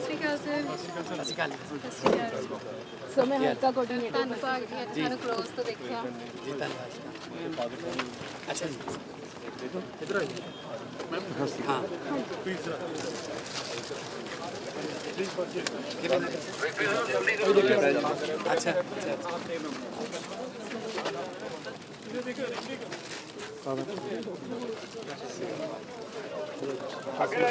ਸਤਿ ਸ਼੍ਰੀ ਅਕਾਲ ਸਰ ਸਤਿ ਸ਼੍ਰੀ ਅਕਾਲ ਸਤਿ ਸ਼੍ਰੀ ਅਕਾਲ ਸੋ ਮੈਂ ਹਲਕਾ ਕੋਆਰਡੀਨੇਟਰ ਧੰਨਵਾਦ ਜੀ। ਅੱਛਾ ਨੂੰ ਕ੍ਰੋਸ ਤੋਂ ਦੇਖਿਆ ਜੀ ਧੰਨਵਾਦ ਅੱਛਾ ਜੀ ਹਾਂ ਅੱਛਾ ਅੱਛਾ ਅੱਗੇ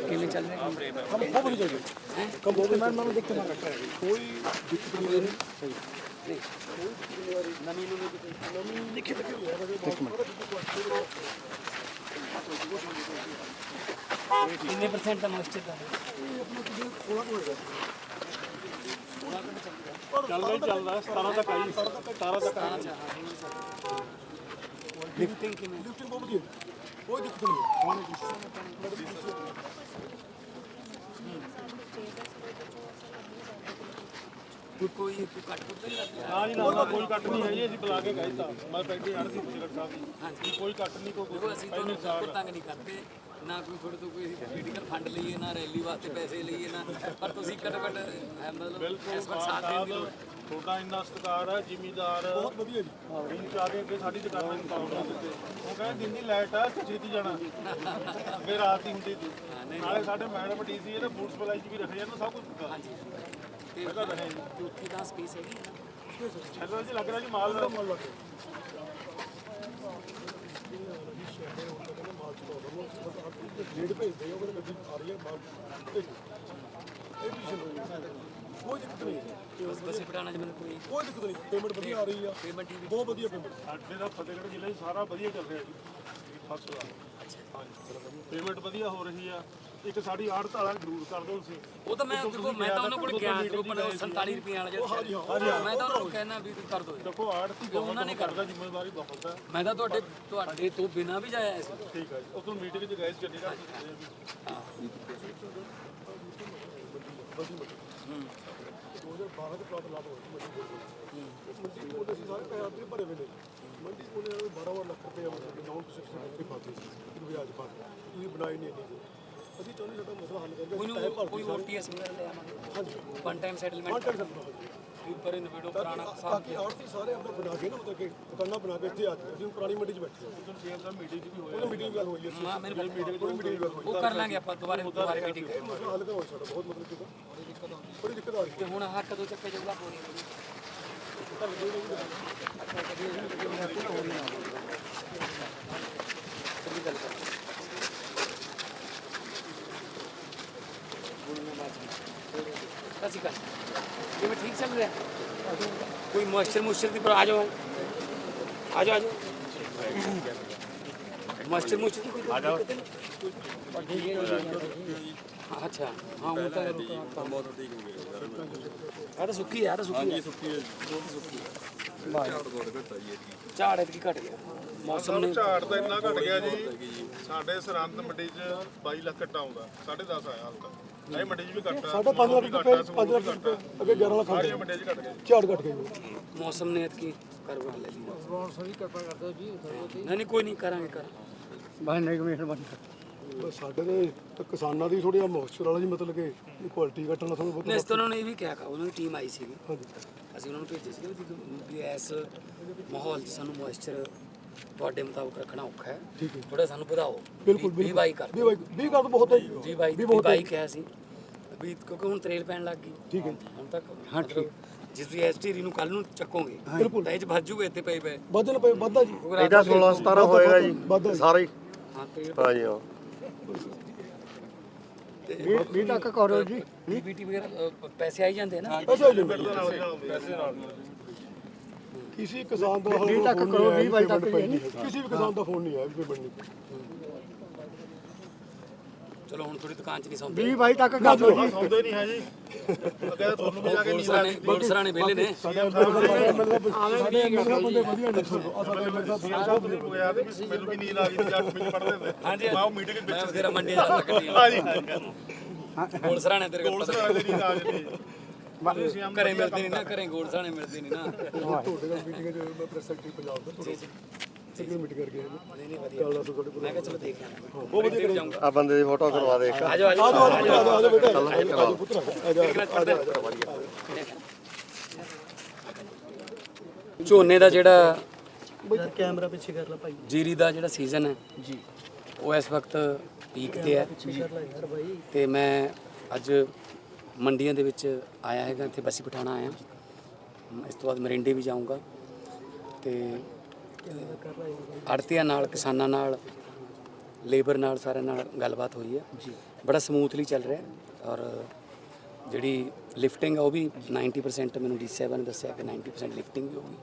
ਕਿਵੇਂ ਚੱਲ ਰਿਹਾ ਕੰਮ ਬਹੁਤ ਵਧੀਆ ਚੱਲ ਰਿਹਾ ਕੰਮ ਬਹੁਤ ਮੈਂ ਮੈਂ ਦੇਖ ਕੇ ਕੋਈ ਦਿੱਕਤ ਨਹੀਂ ਨਵੀਂ ਨੂੰ ਨਵੀਂ ਲਿਖੇ ਤੱਕ ਕਿੰਨੇ ਪਰਸੈਂਟ ਦਾ ਮੋਇਸਚਰ ਦਾ? ਚੱਲਦਾ ਹੀ ਚੱਲਦਾ 17 ਤੱਕ ਆਈ 17 ਤੱਕ ਆਈ ਲਿਫਟਿੰਗ ਕਿਵੇਂ ਲਿਫਟਿੰਗ ਬਹੁਤ ਵਧੀਆ ਕੋਈ ਦਿੱਕਤ ਨਹੀਂ ਕੋਈ ਕੱਟ ਨਹੀਂ ਨਾ ਜੀ ਨਾ ਨਾ, ਕੋਈ ਕੱਟ ਨਹੀਂ ਹੈ ਜੀ ਅਸੀਂ ਬੁਲਾ ਕੇ ਗਏ ਤਾਂ। ਮੈਂ ਪਹਿਲੇ ਜਾਣ ਸੀ ਸਿਗਰਟ ਸਾਹਿਬ ਹਾਂਜੀ ਕੋਈ ਕੱਟ ਨਹੀਂ ਕੋਈ ਦੇਖੋ ਅਸੀਂ ਤੁਹਾਨੂੰ ਬਿਲਕੁਲ ਤੰਗ ਨਹੀਂ ਕਰਦੇ। ਨਾ ਕੋਈ ਤੁਹਾਡੇ ਤੋਂ ਕੋਈ ਪੋਲੀਟੀਕਲ ਫੰਡ ਲਈਏ ਨਾ ਰੈਲੀ ਵਾਸਤੇ ਪੈਸੇ ਲਈਏ ਨਾ ਪਰ ਤੁਸੀਂ ਘੱਟੋ ਘੱਟ ਅਹ, ਮਤਲਬ ਇਸ ਵਾਰ ਸਾਥ ਦੇਣ ਦੀ ਲੋੜ ਤੁਹਾਡਾ ਇੰਨਾ ਸਤਿਕਾਰ ਹੈ ਜ਼ਿਮੀਦਾਰ। ਬਹੁਤ ਵਧੀਆ ਜੀ। ਆ ਕੇ ਅੱਗੇ ਸਾਡੀ ਦੁਕਾਨਾਂ ਨੂੰ ਕੰਮ ਕਰ ਦਿੱਤੇ। ਉਹ ਕਹਿੰਦੇ ਦਿਨ ਦੀ ਲਾਈਟ ਆ ਤੇ ਛੇਤੀ ਜਾਣਾ। ਅੱਗੇ ਰਾਤ ਦੀ ਹੁੰਦੀ ਸੀ। ਨਾਲੇ ਸਾਡੇ ਮੈਡਮ ਡੀਸੀ ਇਹਨੇ ਫੂਡ ਸਪਲਾਈ ਚ ਵੀ ਰੱਖਿਆ ਜਾਂਦਾ ਸਭ ਕੁਝ ਦਿੱਤਾ। ਹਾਂਜੀ। ਤੇ ਇਹਦਾ ਰਹੇ ਜੀ ਚੌਥੀ ਦਾ ਸਪੇਸ ਹੈਗੀ ਹੈ ਨਾ? ਛੱਡੋ ਜੀ ਲੱਗ ਰਿਹਾ ਜੀ ਮਾਲ? ਦਾ ਮਾਲ ਲੱਗ ਰੇਡ ਭੇਜਦੇ ਉਹ ਕਹਿੰਦੇ ਗੱਡੀ ਆ ਰਹੀ ਹੈ ਮਾਲ ਭੇਜੋ ਇਹ ਵੀ ਛੱਡੋ ਜੀ ਕੋਈ ਦਿੱਕਤ ਨਹੀਂ ਹੈ। ਬਸ ਬਸੇ ਪਟਾਣਾ ਚ ਮੈਨੂੰ ਕੋਈ ਕੋਈ ਦਿੱਕਤ ਨਹੀਂ। ਪੇਮੈਂਟ ਵਧੀਆ ਆ ਰਹੀ ਆ। ਪੇਮੈਂਟ ਹੀ ਬਹੁਤ ਵਧੀਆ ਪੇਮੈਂਟ ਸਾਡੇ ਦਾ ਫਤਿਹਗੜ੍ਹ ਜ਼ਿਲ੍ਹੇ 'ਚ ਸਾਰਾ ਵਧੀਆ ਚੱਲ ਰਿਹਾ ਜੀ। ਫਸਟ ਪੇਮੈਂਟ ਵਧੀਆ ਹੋ ਰਹੀ ਆ। ਇੱਕ ਸਾਡੀ ਆੜਤ ਵਾਲਾ ਜ਼ਰੂਰ ਕਰ ਦਿਓ ਤੁਸੀਂ। ਉਹ ਤਾਂ ਮੈਂ ਦੇਖੋ ਮੈਂ ਤਾਂ ਉਹਨਾਂ ਕੋਲ ਗਿਆ ਦੇਖੋ ਪਰ 47 ਰੁਪਏ ਵਾਲਾ ਜਿਹੜਾ ਮੈਂ ਤਾਂ ਉਹਨਾਂ ਨੂੰ ਕਹਿਣਾ ਵੀ ਕਰ ਦਿਓ ਦੇਖੋ ਆੜਤੀ ਬਹੁਤ ਉਹਨਾਂ ਨੇ ਕਰਦਾ ਜ਼ਿੰਮੇਵਾਰੀ ਬਹੁਤ ਹੈ। ਮੈਂ ਤਾਂ ਤੁਹਾਡੇ ਤੁਹਾਡੇ ਤੋਂ ਬਿਨਾ ਵੀ ਜਾਇਆ ਸੀ ਠੀਕ ਹੈ ਜੀ। ਉਦੋਂ ਮੀਟਿੰਗ 'ਚ ਗਏ ਸੀ ਚੰਡੀਗੜ੍ਹ ਬਾਹਰ ਦੇ ਪ੍ਰਾਪਤ ਲਾਭ ਹੋਇਆ ਮੰਡੀ ਕੋਲ ਅਸੀਂ ਸਾਰੇ ਪੈਸੇ ਆਪੇ ਭਰੇ ਹੋਏ ਨੇ। ਮੰਡੀ ਕੋਲ 12 ਲੱਖ ਰੁਪਏ ਮਤਲਬ ਨਾਨ ਕੰਸਟਰਕਸ਼ਨ ਕਰਕੇ ਪਾਤੇ ਸੀ ਵਿਆਜ ਪਾ ਕੇ ਤੁਸੀਂ ਬਣਾਈ ਨਹੀਂ ਇੰਨੀ ਅਸੀਂ ਚਾਹੁੰਦੇ ਸਾਡਾ ਮਸਲਾ ਹੱਲ ਕਰਕੇ ਕੋਈ ਪੈਸੇ ਨੂੰ ਭਰ ਕੋਈ ਹੋਰ ਟੀਐਸ ਵਗੈਰਾ ਲੈ ਆਵਾਂਗੇ ਹਾਂਜੀ ਵਨ ਟਾਈਮ ਸੈਟਲਮੈਂਟ ਕੰਟੈਕਟ ਕਰਨਾ ਉੱਪਰ ਇਨਵੀਡੋ ਪੁਰਾਣਾ ਹਿਸਾਬ ਬਾਕੀ ਆੜਤੀ ਸਾਰੇ ਆਪਣੇ ਬਣਾ ਕੇ ਨਾ ਮਤਲਬ ਕਿ ਦੁਕਾਨਾਂ ਬਣਾ ਕੇ ਇੱਥੇ ਆ ਜਾਓ ਅਸੀਂ ਪੁਰਾਣੀ ਮੰਡੀ 'ਚ ਬੈਠੇ ਹਾਂ ਉਦੋਂ ਸੀਐਮ ਸਾਹਿਬ ਮੀਟਿੰਗ 'ਚ ਵੀ ਹੋਇਆ ਉਹ ਮੀਟਿੰਗ ਗੱਲ ਹੋਈ ਹੈ ਹਾਂ ਮੈਨੂੰ ਮੀਟਿੰਗ ਕੋਈ ਮੀਟਿੰਗ ਗੱਲ ਹੋਈ ਉਹ ਕਰ ਲਾਂਗੇ ਆਪਾਂ ਦੁਬਾਰੇ ਦੁਬਾਰੇ ਮੀਟਿੰਗ ਇਹ ਮਸਲਾ ਹੱਲ ਕਰਵਾਓ ਸਾਡਾ ਬਹੁਤ ਮਤਲਬ ਕਿ ਬੜੀ ਦਿੱਕਤ ਆ ਰਹੀ ਤੇ ਹੁਣ ਆਹ ਕਦੋਂ ਚੱਕੇ ਜਾਊਗਾ ਪੂਰੀ ਸਤਿ ਸ਼੍ਰੀ ਅਕਾਲ। ਜਿਵੇਂ ਠੀਕ ਚੱਲ ਰਿਹਾ? ਕੋਈ ਮੋਇਸਚਰ ਮੁਸ਼ਚਰ ਦੀ ਪਰ ਆ ਜਾਓ। ਆ ਜਾਓ ਆ ਜਾਓ। ਮੋਇਸਚਰ ਮੁਸ਼ਚਰ ਦੀ ਕੋਈ ਆ ਜਾਓ। ਅੱਛਾ। ਹਾਂ ਉਹ ਤਾਂ ਬਹੁਤ ਠੀਕ ਹੋ ਗਿਆ। ਆ ਤਾਂ ਸੁੱਕੀ ਆ ਤਾਂ ਸੁੱਕੀ ਹਾਂਜੀ ਸੁੱਕੀ ਹੈ ਸੁੱਕੀ ਝਾੜ ਐਤਕੀ ਘਟ ਗਿਆ। ਮੌਸਮ ਨੇ ਝਾੜ ਤਾਂ ਇੰਨਾ ਘਟ ਗਿਆ ਜੀ। ਸਾਡੇ ਸਰਹੰਦ ਮੰਡੀ 'ਚ 22 ਲੱਖ ਘਟਾ ਆਉਂਦਾ। 10.5 ਆਇਆ ਹਾਲ ਤੱਕ। ਇਹ ਮੰਡੀ 'ਚ ਵੀ ਘਟਾ ਸਾਡਾ 5 ਲੱਖ ਰੁਪਏ 5 ਲੱਖ ਰੁਪਏ ਅੱਗੇ 11 ਲੱਖ ਸਾਰੀਆਂ ਮੰਡੀਆਂ 'ਚ ਘਟ ਗਏ। ਝਾੜ ਘਟ ਗਏ ਮੌਸਮ ਨੇ ਐਤਕੀ ਕਰਵਾ ਲੈ ਲਈ ਰੋਣ ਸਹੀ ਕਿਰਪਾ ਕਰ ਦਿਓ ਜੀ ਨਹੀਂ। ਨਹੀਂ ਕੋਈ ਨਹੀਂ ਕਰਾਂਗੇ ਕਰ ਬਸ ਸਾਡੇ ਦੇ ਤਾਂ ਕਿਸਾਨਾਂ ਦੀ ਥੋੜੀ ਆ ਮੋਇਸਚਰ ਵਾਲਾ ਜੀ ਮਤਲਬ ਕਿ ਕੁਆਲਿਟੀ ਘਟਣ ਨਾਲ ਥੋੜਾ ਬਹੁਤ ਨਹੀਂ ਇਸ ਤੋਂ ਉਹਨਾਂ ਨੇ ਇਹ ਵੀ ਕਿਹਾ ਕਾ ਉਹਨਾਂ ਦੀ ਟੀਮ ਆਈ ਸੀਗੀ। ਹਾਂਜੀ। ਅਸੀਂ ਉਹਨਾਂ ਨੂੰ ਭੇਜੇ ਸੀ ਇਸ ਮਾਹੌਲ 'ਚ ਸਾਨੂੰ ਮੋਇਸਚਰ ਤੁਹਾਡੇ ਮੁਤਾਬਕ ਰੱਖਣਾ ਔਖਾ ਹੈ। ਠੀਕ ਹੈ। ਥੋੜਾ ਸਾਨੂੰ ਵਧਾਓ। ਬਿਲਕੁਲ, ਵੀ ਬਾਈ ਕਰ ਵੀ ਬਾਈ 20 ਕਰ ਬਹੁਤ ਹੈ। ਜੀ ਵੀ ਬਾਈ ਵੀ ਬਾਈ ਕਿਹਾ ਸੀ। ਵੀ ਕਿਉਂਕਿ ਹੁਣ ਤਰੇਲ ਪੈਣ ਲੱਗ ਗਈ। ਠੀਕ ਹੈ। ਹੁਣ ਤੱਕ ਹਾਂ ਠੀਕ। ਜਿਸ ਦੀ ਐਸਟੀਰੀ ਨੂੰ ਕੱਲ ਨੂੰ ਚੱਕੋਗੇ ਬਿਲਕੁਲ। ਤਾਂ ਇਹ ਚ ਭੱਜੂਗੇ ਇੱਥੇ ਪਏ ਪਏ। ਵਧਣ ਪਏ ਵੱਧਾ ਜੀ। ਇਹਦਾ 16 17 ਹੋਏਗਾ ਜੀ। ਵੱਧਾ ਸਾਰਾ ਹੀ। ਹਾਂ ਤੇ ਹਾਂਜੀ ਹਾਂ 20 ਤੱਕ ਕਰੋ ਜੀ। ਬੀਟੀ ਵਗੈਰਾ ਅ, ਪੈਸੇ ਆਈ ਜਾਂਦੇ ਆ ਨਾ? ਪੈਸੇ ਜੀ ਪੈਸੇ ਨਾਲ ਕਿਸੇ ਕਿਸਾਨ ਦਾ 20 ਤੱਕ ਕਰੋ 20 ਵਜੇ ਤੱਕ ਕਿਸੇ ਵੀ ਕਿਸਾਨ ਦਾ ਫੋਨ ਨਹੀਂ ਆਇਆ ਵੀ ਪੇਮੈਂਟ ਨਹੀਂ। ਚਲੋ ਹੁਣ ਥੋੜੀ ਦੁਕਾਨ ਚ ਨਹੀਂ ਸੌਂਦੇ। 20 ਵਜੇ ਤੱਕ ਕਰ ਲਓ ਸੌਂਦੇ ਨਹੀਂ ਹੈ ਜੀ ਕਹਿੰਦਾ ਤੁਹਾਨੂੰ ਵੀ ਜਾ ਕੇ ਨੀਂਦ ਗੋਲਸਰਾਣੇ ਗੋਲਸਰਾਣੇ ਵਿਹਲੇ ਨੇ। ਸਾਡੇ ਐਮਐਲਏ ਬੰਦੇ ਵਧੀਆ ਨੇ ਆ ਸਾਡੇ ਐਮਐਲਏ ਸਾਹਿਬ ਨੇ। ਬੁਲਾਇਆ ਤੇ ਮੈਨੂੰ ਵੀ ਨੀਂਦ ਆ ਗਈ ਜਾ ਕੇ ਪੜਦੇ ਹੁੰਦੇ। ਹਾਂਜੀ ਮੈਂ ਉਹ ਮੀਟਿੰਗ ਵਿੱਚ ਮੈਂ ਤੇਰਾ ਮੰਡੀ ਜਾ ਸਕਦੀ ਹਾਂਜੀ। ਗੋਲਸਰਾਣੇ ਤੇਰੇ ਕੋਲ ਕੋਲ ਸਰਾ ਦੀ ਨੀਂਦ ਆ ਜਾਂਦੀ ਘਰੇ ਮਿਲਦੇ ਨਹੀਂ ਨਾ ਘਰੇ ਗੋਲਸਰਾਣੇ ਮਿਲਦੇ ਨਹੀਂ ਨਾ। ਤੁਹਾਡੇ ਨਾਲ ਮੀਟਿੰਗ ਚ ਮੈਂ ਪ੍ਰੈਸ ਸੈਕਟਰੀ ਪੰਜਾਬ ਦਾ ਆ ਬੰਦੇ ਦੀ ਫੋਟੋ ਕਰਵਾ ਦੇ ਇੱਕ। ਆ ਜਾਓ ਆ ਜਾਓ ਝੋਨੇ ਦਾ ਜਿਹੜਾ ਕੈਮਰਾ ਪਿੱਛੇ ਕਰ ਲੈ ਭਾਈ। ਜੀਰੀ ਦਾ ਜਿਹੜਾ ਸੀਜ਼ਨ ਹੈ ਜੀ। ਉਹ ਇਸ ਵਕਤ ਪੀਕ ਤੇ ਹੈ। ਤੇ ਮੈਂ ਅੱਜ ਮੰਡੀਆਂ ਦੇ ਵਿੱਚ ਆਇਆ ਹੈਗਾ ਇੱਥੇ ਬਸੀ ਪਠਾਣਾ ਆਇਆ। ਇਸ ਤੋਂ ਬਾਅਦ ਮਰਿੰਡੇ ਵੀ ਜਾਊਂਗਾ। ਤੇ ਆੜਤੀਆਂ ਨਾਲ ਕਿਸਾਨਾਂ ਨਾਲ ਲੇਬਰ ਨਾਲ ਸਾਰਿਆਂ ਨਾਲ ਗੱਲਬਾਤ ਹੋਈ ਹੈ। ਜੀ। ਬੜਾ ਸਮੂਥਲੀ ਚੱਲ ਰਿਹਾ ਔਰ ਜਿਹੜੀ ਲਿਫਟਿੰਗ ਆ ਉਹ ਵੀ 90% ਮੈਨੂੰ ਡੀ7 ਨੇ ਦੱਸਿਆ ਕਿ 90% ਲਿਫਟਿੰਗ ਵੀ ਹੋਊਗੀ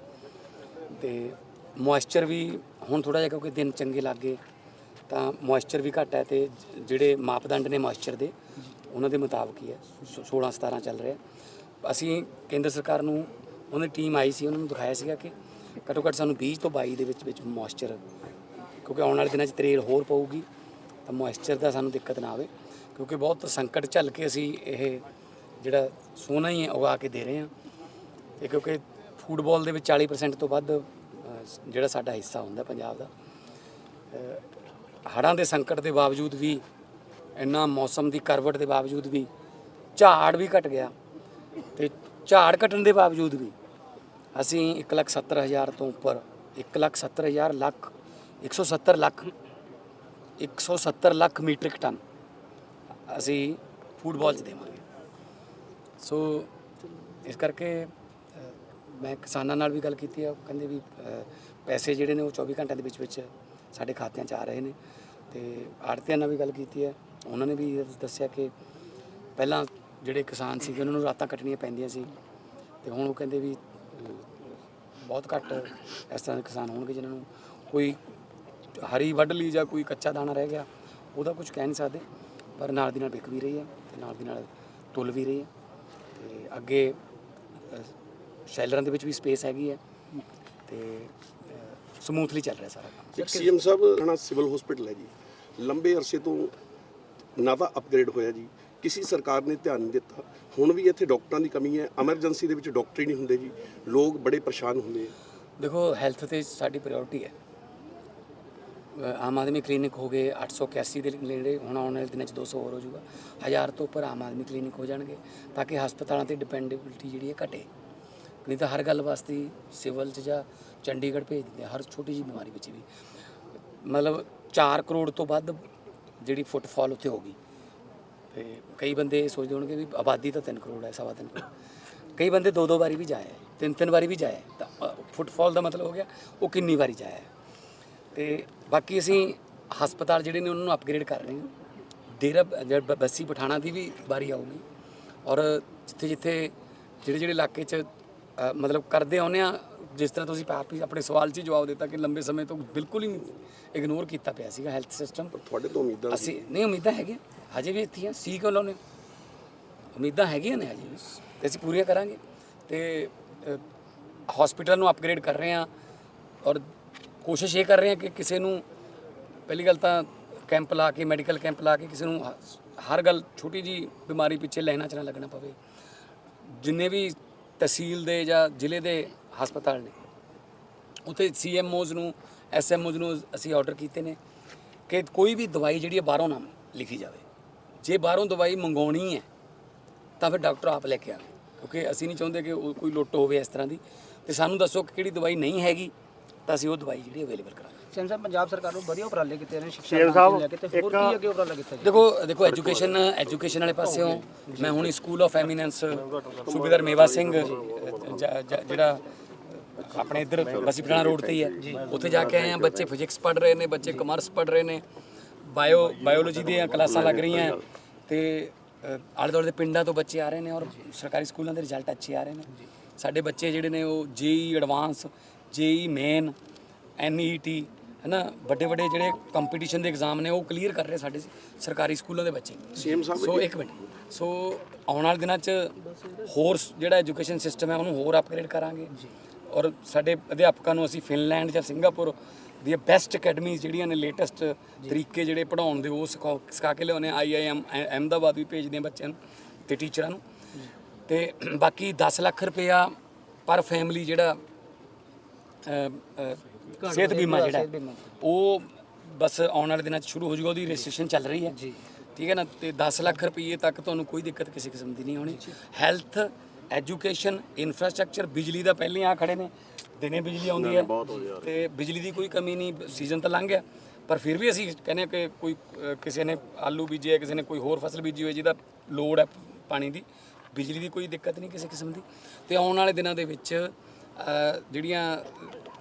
ਤੇ ਮੋਇਸਚਰ ਵੀ ਹੁਣ ਥੋੜਾ ਜਿਹਾ ਕਿਉਂਕਿ ਦਿਨ ਚੰਗੇ ਲੱਗੇ ਤਾਂ ਮੋਇਸਚਰ ਵੀ ਘੱਟ ਹੈ ਤੇ ਜਿਹੜੇ ਮਾਪਦੰਡ ਨੇ ਮੋਇਸਚਰ ਦੇ ਉਹਨਾਂ ਦੇ ਮੁਤਾਬਕ ਹੀ ਹੈ 16 17 ਚੱਲ ਰਿਹਾ ਅਸੀਂ ਕੇਂਦਰ ਸਰਕਾਰ ਨੂੰ ਉਹਨਾਂ ਦੀ ਟੀਮ ਆਈ ਸੀ, ਉਹਨਾਂ ਨੂੰ ਦਿਖਾਇਆ ਸੀਗਾ ਕਿ ਘੱਟੋ ਘੱਟ ਸਾਨੂੰ 20 ਤੋਂ 22 ਦੇ ਵਿੱਚ ਵਿੱਚ ਮੋਇਸਚਰ ਕਿਉਂਕਿ ਆਉਣ ਵਾਲੇ ਦਿਨਾਂ 'ਚ ਤਰੇਲ ਹੋਰ ਪਊਗੀ, ਤਾਂ ਮੋਇਸਚਰ ਦਾ ਸਾਨੂੰ ਦਿੱਕਤ ਨਾ ਆਵੇ, ਕਿਉਂਕਿ ਬਹੁਤ ਸੰਕਟ ਝੱਲ ਕੇ ਅਸੀਂ ਇਹ ਜਿਹੜਾ ਸੋਨਾ ਹੀ ਹੈ ਉਗਾ ਕੇ ਦੇ ਰਹੇ ਹਾਂ। ਤੇ ਕਿਉਂਕਿ ਫੁੱਟਬਾਲ ਦੇ ਵਿੱਚ 40% ਤੋਂ ਵੱਧ ਜਿਹੜਾ ਸਾਡਾ ਹਿੱਸਾ ਹੁੰਦਾ ਪੰਜਾਬ ਦਾ। ਹੜ੍ਹਾਂ ਦੇ ਸੰਕਟ ਦੇ ਬਾਵਜੂਦ ਵੀ ਇੰਨਾ ਮੌਸਮ ਦੀ ਕਰਵਟ ਦੇ ਬਾਵਜੂਦ ਵੀ ਝਾੜ ਵੀ ਘਟ ਗਿਆ ਤੇ ਝਾੜ ਘਟਣ ਦੇ ਬਾਵਜੂਦ ਵੀ ਅਸੀਂ 170000 ਤੋਂ ਉੱਪਰ 170000 ਲੱਖ 170 ਲੱਖ 170 ਲੱਖ ਮੀਟ੍ਰਿਕ ਟਨ ਅਸੀਂ ਫੁੱਟਬਾਲ 'ਚ ਦੇਵਾਂਗੇ। ਸੋ ਇਸ ਕਰਕੇ ਮੈਂ ਕਿਸਾਨਾਂ ਨਾਲ ਵੀ ਗੱਲ ਕੀਤੀ ਆ ਕਹਿੰਦੇ ਵੀ ਪੈਸੇ ਜਿਹੜੇ ਨੇ ਉਹ 24 ਘੰਟਿਆਂ ਦੇ ਵਿੱਚ ਵਿੱਚ ਸਾਡੇ ਖਾਤਿਆਂ 'ਚ ਆ ਰਹੇ ਨੇ ਤੇ ਆੜਤੀਆਂ ਨਾਲ ਵੀ ਗੱਲ ਕੀਤੀ ਹੈ। ਉਹਨਾਂ ਨੇ ਵੀ ਦੱਸਿਆ ਕਿ ਪਹਿਲਾਂ ਜਿਹੜੇ ਕਿਸਾਨ ਸੀਗੇ, ਉਹਨਾਂ ਨੂੰ ਰਾਤਾਂ ਕੱਟਣੀਆਂ ਪੈਂਦੀਆਂ ਸੀ ਤੇ ਹੁਣ ਉਹ ਕਹਿੰਦੇ ਵੀ ਬਹੁਤ ਘੱਟ ਇਸ ਤਰ੍ਹਾਂ ਦੇ ਕਿਸਾਨ ਹੋਣਗੇ ਜਿਨ੍ਹਾਂ ਨੂੰ ਕੋਈ ਹਰੀ ਵੱਢ ਲਈ ਜਾਂ ਕੋਈ ਕੱਚਾ ਦਾਣਾ ਰਹਿ ਗਿਆ, ਉਹਦਾ ਕੁਝ ਕਹਿ ਨਹੀਂ ਸਕਦੇ, ਪਰ ਨਾਲ ਦੀ ਨਾਲ ਵਿਕ ਵੀ ਰਹੀ ਹੈ ਤੇ ਨਾਲ ਦੀ ਨਾਲ ਤੁਲ ਵੀ ਰਹੀ ਹੈ ਤੇ ਅੱਗੇ ਸ਼ੈਲਰਾਂ ਦੇ ਵਿੱਚ ਵੀ ਸਪੇਸ ਹੈਗੀ ਹੈ ਤੇ ਸਮੂਥਲੀ ਚੱਲ ਰਿਹਾ ਸਾਰਾ ਕੰਮ। ਇੱਕ ਸੀਐਮ ਸਾਹਿਬ ਹਣਾ ਸਿਵਲ ਹਸਪੀਟਲ ਹੈ ਜੀ ਲੰਬੇ ਅਰਸੇ ਤੋਂ ਨਾ ਤਾਂ ਅਪਗ੍ਰੇਡ ਹੋਇਆ ਜੀ। ਕਿਸੇ ਸਰਕਾਰ ਨੇ ਧਿਆਨ ਨਹੀਂ ਦਿੱਤਾ। ਹੁਣ ਵੀ ਇੱਥੇ ਡਾਕਟਰਾਂ ਦੀ ਕਮੀ ਹੈ। ਐਮਰਜੈਂਸੀ ਦੇ ਵਿੱਚ ਡਾਕਟਰ ਹੀ ਨਹੀਂ ਹੁੰਦੇ ਜੀ। ਲੋਕ ਬੜੇ ਪਰੇਸ਼ਾਨ ਹੁੰਦੇ ਆ। ਦੇਖੋ ਹੈਲਥ ਤੇ ਸਾਡੀ ਪ੍ਰਾਇੋਰਟੀ ਹੈ। ਅ, ਆਮ ਆਦਮੀ ਕਲੀਨਿਕ ਹੋ ਗਏ 881 ਦੇ ਨੇੜੇ ਹੁਣ ਆਉਣ ਵਾਲੇ ਦਿਨਾਂ 'ਚ 200 ਹੋਰ ਹੋ ਜਾਊਗਾ। ਹਜ਼ਾਰ ਤੋਂ ਉੱਪਰ ਆਮ ਆਦਮੀ ਕਲੀਨਿਕ ਹੋ ਜਾਣਗੇ ਤਾਂ ਕਿ ਹਸਪਤਾਲਾਂ ਤੇ ਡਿਪੈਂਡੇਬਿਲਟੀ ਜਿਹੜੀ ਹੈ ਘਟੇ। ਨਹੀਂ ਤਾਂ ਹਰ ਗੱਲ ਵਾਸਤੇ ਹੀ ਸਿਵਲ 'ਚ ਜਾਂ ਚੰਡੀਗੜ੍ਹ ਭੇਜ ਦਿੰਦੇ ਆ, ਹਰ ਛੋਟੀ ਜਿਹੀ ਬਿਮਾਰੀ ਵਿੱਚ ਵੀ। ਮਤਲਬ 4 ਕਰੋੜ ਤੋਂ ਵੱਧ ਜਿਹੜੀ ਫੁੱਟਫਾਲ ਉੱਥੇ ਹੋ ਗਈ। ਤੇ ਕਈ ਬੰਦੇ ਇਹ ਸੋਚਦੇ ਹੋਣਗੇ ਵੀ ਆਬਾਦੀ ਤਾਂ 3 ਕਰੋੜ ਹੈ, ਸਵਾ ਤਿੰਨ ਕਰੋੜ। ਕਈ ਬੰਦੇ ਦੋ ਦੋ ਵਾਰੀ ਵੀ ਜਾਏ ਤਿੰਨ ਤਿੰਨ ਵਾਰੀ ਵੀ ਜਾਏ ਤਾਂ ਫੁੱਟਫਾਲ ਦਾ ਮਤਲਬ ਹੋ ਗਿਆ, ਉਹ ਕਿੰਨੀ ਵਾਰੀ ਜਾਇਆ ਹੈ। ਤੇ ਬਾਕੀ ਅਸੀਂ ਹਸਪਤਾਲ ਜਿਹੜੇ ਨੇ ਉਹਨਾਂ ਨੂੰ ਅਪਗ੍ਰੇਡ ਕਰ ਰਹੇ ਹਾਂ। ਡੇਰਾ ਬੱਸੀ ਪਠਾਣਾ ਦੀ ਵੀ ਵਾਰੀ ਆਊਗੀ। ਔਰ ਜਿੱਥੇ ਜਿੱਥੇ ਜਿਹੜੇ ਜਿਹੜੇ ਇਲਾਕੇ 'ਚ ਮਤਲਬ ਕਰਦੇ ਆਉਂਦੇ ਆ ਜਿਸ ਤਰ੍ਹਾਂ ਤੁਸੀਂ ਆਪ ਹੀ ਆਪਣੇ ਸਵਾਲ 'ਚ ਹੀ ਜਵਾਬ ਦਿੱਤਾ ਕਿ ਲੰਬੇ ਸਮੇਂ ਤੋਂ ਬਿਲਕੁਲ ਹੀ ਇਗਨੋਰ ਕੀਤਾ ਪਿਆ ਸੀਗਾ ਹੈਲਥ ਸਿਸਟਮ ਤੁਹਾਡੇ ਤੋਂ ਉਮੀਦਾਂ ਸੀ? ਅਸੀਂ ਨਹੀਂ ਉਮੀਦਾਂ ਹੈਗੀਆਂ। ਹਜੇ ਵੀ ਇੱਥੇ ਆ ਸੀ ਕਿਉਂ ਲਾਉਨੇ ਉਮੀਦਾਂ ਹੈਗੀਆਂ ਨੇ ਹਜੇ ਵੀ। ਤੇ ਅਸੀਂ ਪੂਰੀਆਂ ਕਰਾਂਗੇ। ਤੇ ਹਸਪੀਟਲ ਨੂੰ ਅਪਗ੍ਰੇਡ ਕਰ ਰਹੇ ਹਾਂ ਔਰ ਕੋਸ਼ਿਸ਼ ਇਹ ਕਰ ਰਹੇ ਹਾਂ ਕਿ ਕਿਸੇ ਨੂੰ ਪਹਿਲੀ ਗੱਲ ਤਾਂ ਕੈਂਪ ਲਾ ਕੇ ਮੈਡੀਕਲ ਕੈਂਪ ਲਾ ਕੇ ਕਿਸੇ ਨੂੰ ਹ- ਹਰ ਗੱਲ ਛੋਟੀ ਜੀ ਬਿਮਾਰੀ ਪਿੱਛੇ ਲੈਣਾ ਚ ਨਾ ਲੱਗਣਾ ਪਵੇ। ਜਿੰਨੇ ਵੀ ਤਹਿਸੀਲ ਦੇ ਜਾਂ ਜ਼ਿਲ੍ਹੇ ਦੇ ਹਸਪਤਾਲ ਨੇ। ਉਥੇ ਸੀਐਮਓਜ਼ ਨੂੰ ਐਸਐਮਓਜ਼ ਨੂੰ ਅਸੀਂ ਆਰਡਰ ਕੀਤੇ ਨੇ ਕਿ ਕੋਈ ਵੀ ਦਵਾਈ ਜਿਹੜੀ ਹੈ ਬਾਹਰੋਂ ਨਾ ਲਿਖੀ ਜਾਵੇ। ਜੇ ਬਾਹਰੋਂ ਦਵਾਈ ਮੰਗਾਉਣੀ ਹੈ ਤਾਂ ਫਿਰ ਡਾਕਟਰ ਆਪ ਲੈ ਕੇ ਆਵੇ। ਕਿਉਂਕਿ ਅਸੀਂ ਨਹੀਂ ਚਾਹੁੰਦੇ ਕਿ ਕੋਈ ਲੁੱਟ ਹੋਵੇ ਇਸ ਤਰ੍ਹਾਂ ਦੀ। ਤੇ ਸਾਨੂੰ ਦੱਸੋ ਕਿ ਕਿਹੜੀ ਦਵਾਈ ਨਹੀਂ ਹੈਗੀ ਤਾਂ ਅਸੀਂ ਉਹ ਦਵਾਈ ਜਿਹੜੀ ਅਵੇਲੇਬਲ ਕਰਾਂਗੇ। ਸੀਐਮ ਸਾਹਿਬ ਪੰਜਾਬ ਸਰਕਾਰ ਨੂੰ ਵਧੀਆ ਉਪਰਾਲੇ ਕੀਤੇ ਨੇ ਸਿੱਖਿਆ ਨੂੰ ਲੈ ਕੇ ਤੇ ਹੋਰ ਕੀ ਅੱਗੇ ਉਪਰਾਲਾ ਕੀਤਾ ਜੀ ਦੇਖੋ ਦੇਖੋ ਐਜੂਕੇਸ਼ਨ ਐਜੂਕੇਸ਼ਨ ਵਾਲੇ ਪਾਸਿਓਂ ਮੈਂ ਹੁਣ ਸਕੂਲ ਆਫ ਐਮੀਨੈਂਸ ਸੂਬੇਦਾਰ ਮੇਵਾ ਸਿੰਘ ਜਿਹੜਾ ਆਪਣੇ ਇੱਧਰ ਬਸੀ ਪਠਾਣਾ ਰੋਡ ਤੇ ਹੀ ਹੈ। ਉੱਥੇ ਜਾ ਕੇ ਆਏ ਆ ਬੱਚੇ ਫਿਜ਼ਿਕਸ ਪੜ੍ਹ ਰਹੇ ਨੇ ਬੱਚੇ ਕਮਰਸ ਪੜ੍ਹ ਰਹੇ ਨੇ ਬਾਇਓ ਬਾਇਓਲੋਜੀ ਦੀਆਂ ਕਲਾਸਾਂ ਲੱਗ ਰਹੀਆਂ ਤੇ ਆਲੇ ਦੁਆਲੇ ਦੇ ਪਿੰਡਾਂ ਤੋਂ ਬੱਚੇ ਆ ਰਹੇ ਨੇ ਔਰ ਸਰਕਾਰੀ ਸਕੂਲਾਂ ਦੇ ਰਿਜ਼ਲਟ ਅੱਛੇ ਆ ਰਹੇ ਨੇ। ਸਾਡੇ ਬੱਚੇ ਜਿਹੜੇ ਨੇ ਉਹ ਜੇਈ ਐਡਵਾਂਸ ਜੇਈ ਮੇਨ ਐਨਈਟੀ ਹਨਾ ਵੱਡੇ ਵੱਡੇ ਜਿਹੜੇ ਕੰਪੀਟੀਸ਼ਨ ਦੇ ਐਗਜ਼ਾਮ ਨੇ ਉਹ ਕਲੀਅਰ ਕਰ ਰਹੇ ਸਾਡੇ ਸਰਕਾਰੀ ਸਕੂਲਾਂ ਦੇ ਬੱਚੇ। ਸੀਐਮ ਸਾਹਿਬ ਸੋ ਇੱਕ ਮਿੰਟ। ਸੋ ਆਉਣ ਵਾਲੇ ਦਿਨਾਂ 'ਚ ਹੋਰ ਜਿਹੜਾ ਐਜੂਕੇਸ਼ਨ ਸਿਸਟਮ ਹੈ ਉਹਨੂੰ ਹੋਰ ਅਪਗ੍ਰੇਡ ਕਰਾਂਗੇ। ਔਰ ਸਾਡੇ ਅਧਿਆਪਕਾਂ ਨੂੰ ਅਸੀਂ ਫਿਨਲੈਂਡ ਜਾਂ ਸਿੰਗਾਪੁਰ ਦੀਆਂ ਬੈਸਟ ਅਕੈਡਮੀਜ਼ ਜਿਹੜੀਆਂ ਨੇ ਲੇਟੈਸਟ ਤਰੀਕੇ ਜਿਹੜੇ ਪੜਾਉਣ ਦੇ ਉਹ ਸਿਖਾ ਸਿਖਾ ਕੇ ਲਿਆਉਂਦੇ ਆਈਆਈਐਮ ਅਹਿਮਦਾਬਾਦ ਵੀ ਭੇਜਦੇ ਹਾਂ ਬੱਚਿਆਂ ਨੂੰ ਤੇ ਟੀਚਰਾਂ ਨੂੰ। ਤੇ ਬਾਕੀ 10 ਲੱਖ ਰੁਪਇਆ ਪਰ ਫੈਮਿਲੀ ਜਿਹੜਾ ਸਿਹਤ ਬੀਮਾ ਜਿਹੜਾ। ਉਹ ਬਸ ਆਉਣ ਵਾਲੇ ਦਿਨਾਂ 'ਚ ਸ਼ੁਰੂ ਹੋ ਜਾਊਗਾ ਉਹਦੀ ਰਜਿਸਟ੍ਰੇਸ਼ਨ ਚੱਲ ਰਹੀ ਹੈ। ਜੀ। ਠੀਕ ਹੈ ਨਾ? ਤੇ 10 ਲੱਖ ਰੁਪਏ ਤੱਕ ਤੁਹਾਨੂੰ ਕੋਈ ਦਿੱਕਤ ਕਿਸੇ ਕਿਸਮ ਦੀ ਨਹੀਂ ਹੋਣੀ। ਹੈਲਥ ਐਜੂਕੇਸ਼ਨ ਇਨਫਰਾਸਟ੍ਰਕਚਰ ਬਿਜਲੀ ਦਾ ਪਹਿਲੇ ਆ ਖੜੇ ਨੇ ਦਿਨੇ ਬਿਜਲੀ ਆਉਂਦੀ ਹੈ। ਤੇ ਬਿਜਲੀ ਦੀ ਕੋਈ ਕਮੀ ਨਹੀਂ ਸੀਜ਼ਨ ਤਾਂ ਲੰਘ ਗਿਆ। ਪਰ ਫਿਰ ਵੀ ਅਸੀਂ ਕਹਿੰਦੇ ਕਿ ਕੋਈ ਕਿਸੇ ਨੇ ਆਲੂ ਬੀਜੇ ਕਿਸੇ ਨੇ ਕੋਈ ਹੋਰ ਫਸਲ ਬੀਜੀ ਹੋਈ ਜਿਹਦਾ ਲੋੜ ਹੈ ਪਾਣੀ ਦੀ ਬਿਜਲੀ ਦੀ ਕੋਈ ਦਿੱਕਤ ਨਹੀਂ ਕਿਸੇ ਕਿਸਮ ਦੀ। ਤੇ ਆਉਣ ਵਾਲੇ ਦਿਨਾਂ ਦੇ ਵਿੱਚ ਜਿਹੜੀਆਂ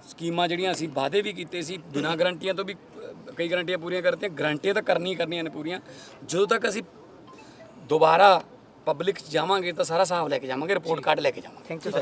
ਸਕੀਮਾਂ ਜਿਹੜੀਆਂ ਅਸੀਂ ਵਾਅਦੇ ਵੀ ਕੀਤੇ ਸੀ ਬਿਨਾਂ ਗਰੰਟੀਆਂ ਤੋਂ ਵੀ ਕਈ ਗਰੰਟੀਆਂ ਪੂਰੀਆਂ ਕਰਤੀਆਂ ਗਰੰਟੀਆਂ ਤਾਂ ਕਰਨੀ ਕਰਨੀਆਂ ਨੇ ਪੂਰੀਆਂ। ਜਦੋਂ ਤੱਕ ਅਸੀਂ ਦੁਬਾਰਾ ਪਬਲਿਕ 'ਚ ਜਾਵਾਂਗੇ ਤਾਂ ਸਾਰਾ ਹਿਸਾਬ ਲੈ ਕੇ ਜਾਵਾਂਗੇ ਰਿਪੋਰਟ ਕਾਰਡ ਲੈ ਕੇ ਜਾਵਾਂਗੇ। Thank you sir